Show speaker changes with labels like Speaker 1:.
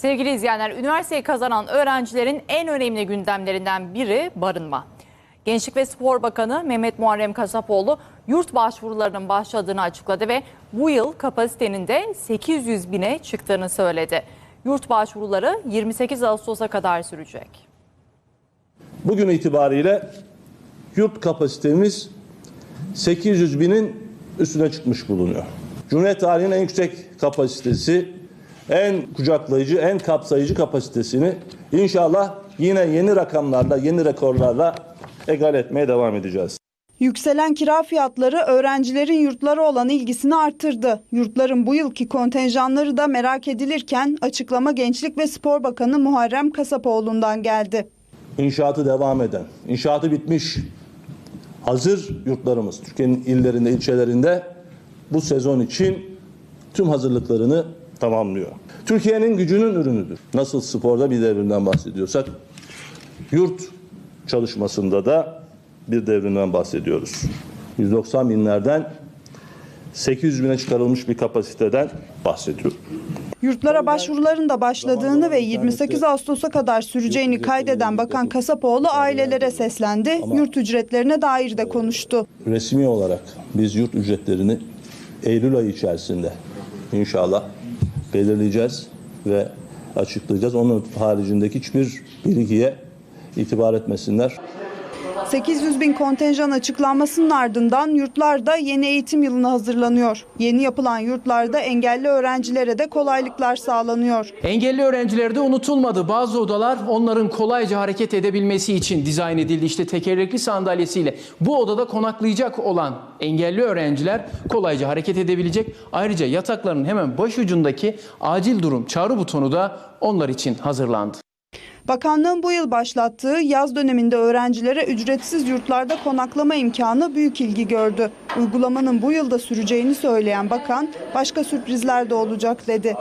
Speaker 1: Sevgili izleyenler, üniversiteyi kazanan öğrencilerin en önemli gündemlerinden biri barınma. Gençlik ve Spor Bakanı Mehmet Muharrem Kasapoğlu yurt başvurularının başladığını açıkladı ve bu yıl kapasitenin de 800 bine çıktığını söyledi. Yurt başvuruları 28 Ağustos'a kadar sürecek.
Speaker 2: Bugün itibariyle yurt kapasitemiz 800 binin üstüne çıkmış bulunuyor. Cumhuriyet tarihinin en yüksek kapasitesi, en kucaklayıcı, en kapsayıcı kapasitesini inşallah yine yeni rakamlarla, yeni rekorlarla egal etmeye devam edeceğiz.
Speaker 3: Yükselen kira fiyatları öğrencilerin yurtlara olan ilgisini arttırdı. Yurtların bu yılki kontenjanları da merak edilirken açıklama Gençlik ve Spor Bakanı Muharrem Kasapoğlu'ndan geldi.
Speaker 2: İnşaatı devam eden, inşaatı bitmiş hazır yurtlarımız Türkiye'nin illerinde, ilçelerinde bu sezon için tüm hazırlıklarını tamamlıyor. Türkiye'nin gücünün ürünüdür. Nasıl sporda bir devrimden bahsediyorsak yurt çalışmasında da bir devrimden bahsediyoruz. 190 binlerden 800 bine çıkarılmış bir kapasiteden bahsediyoruz.
Speaker 3: Yurtlara başvuruların da başladığını ve 28 Ağustos'a kadar süreceğini kaydeden Bakan Kasapoğlu ailelere seslendi. Yurt ücretlerine dair de konuştu.
Speaker 2: resmi olarak biz yurt ücretlerini Eylül ayı içerisinde inşallah belirleyeceğiz ve açıklayacağız. Onun haricindeki hiçbir bilgiye itibar etmesinler.
Speaker 3: 800 bin kontenjan açıklanmasının ardından yurtlarda yeni eğitim yılına hazırlanıyor. Yeni yapılan yurtlarda engelli öğrencilere de kolaylıklar sağlanıyor.
Speaker 4: Engelli öğrenciler de unutulmadı. Bazı odalar onların kolayca hareket edebilmesi için dizayn edildi. İşte tekerlekli sandalyesiyle bu odada konaklayacak olan engelli öğrenciler kolayca hareket edebilecek. Ayrıca yatakların hemen baş ucundaki acil durum çağrı butonu da onlar için hazırlandı.
Speaker 3: Bakanlığın bu yıl başlattığı yaz döneminde öğrencilere ücretsiz yurtlarda konaklama imkanı büyük ilgi gördü. Uygulamanın bu yılda süreceğini söyleyen bakan başka sürprizler de olacak dedi.